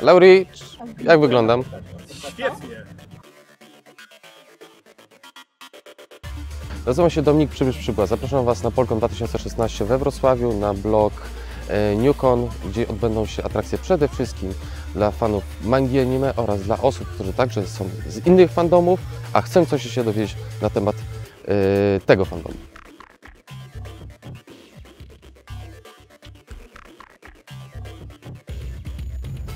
Lauri, jak wyglądam? Świetnie. Nazywam się Dominik Przybysz Przybła. Zapraszam Was na Polkon 2016 we Wrocławiu na blog e, Newcon, gdzie odbędą się atrakcje przede wszystkim dla fanów mangi anime oraz dla osób, którzy także są z innych fandomów, a chcą coś się dowiedzieć na temat e, tego fandomu.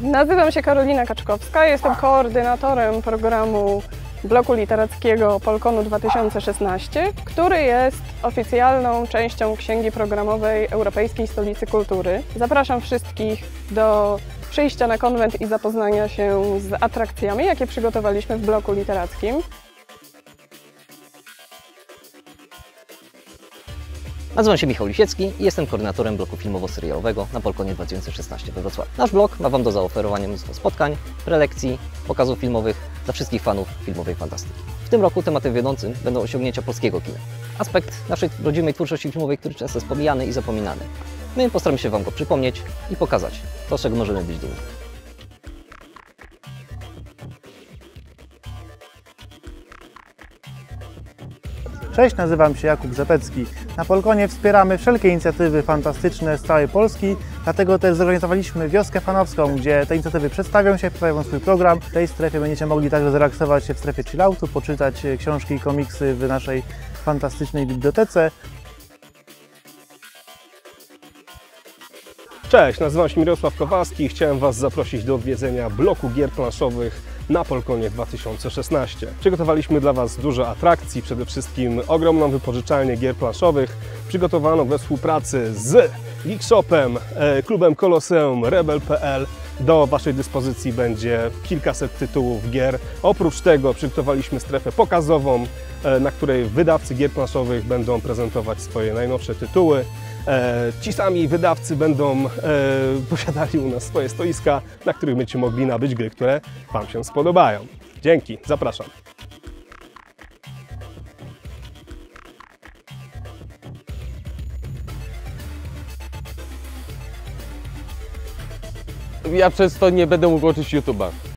Nazywam się Karolina Kaczkowska, jestem koordynatorem programu bloku literackiego Polkonu 2016, który jest oficjalną częścią księgi programowej Europejskiej Stolicy Kultury. Zapraszam wszystkich do przyjścia na konwent i zapoznania się z atrakcjami, jakie przygotowaliśmy w bloku literackim. Nazywam się Michał Lisiecki i jestem koordynatorem bloku filmowo-serialowego na Polkonie 2016 we Wrocławiu. Nasz blok ma Wam do zaoferowania mnóstwo spotkań, prelekcji, pokazów filmowych dla wszystkich fanów filmowej fantastyki. W tym roku tematem wiodącym będą osiągnięcia polskiego kina. Aspekt naszej rodzimej twórczości filmowej, który często jest pomijany i zapominany. My postaramy się Wam go przypomnieć i pokazać to, czego możemy być dumni. Cześć, nazywam się Jakub Rzepecki. Na Polkonie wspieramy wszelkie inicjatywy fantastyczne z całej Polski, dlatego też zorganizowaliśmy wioskę fanowską, gdzie te inicjatywy przedstawią się, przedstawią swój program. W tej strefie będziecie mogli także zrelaksować się w strefie chilloutu, poczytać książki i komiksy w naszej fantastycznej bibliotece. Cześć, nazywam się Mirosław Kowalski i chciałem Was zaprosić do odwiedzenia bloku gier planszowych na Polkonie 2016. Przygotowaliśmy dla Was dużo atrakcji, przede wszystkim ogromną wypożyczalnię gier planszowych, przygotowaną we współpracy z Geekshopem, e, klubem Koloseum, Rebel.pl. Do Waszej dyspozycji będzie kilkaset tytułów gier. Oprócz tego przygotowaliśmy strefę pokazową, e, na której wydawcy gier planszowych będą prezentować swoje najnowsze tytuły. E, Ci sami wydawcy będą e, posiadali u nas swoje stoiska, na których będziecie mogli nabyć gry, które Wam się spodobają. Dzięki, zapraszam. Ja przez to nie będę mógł łączyć YouTube'a.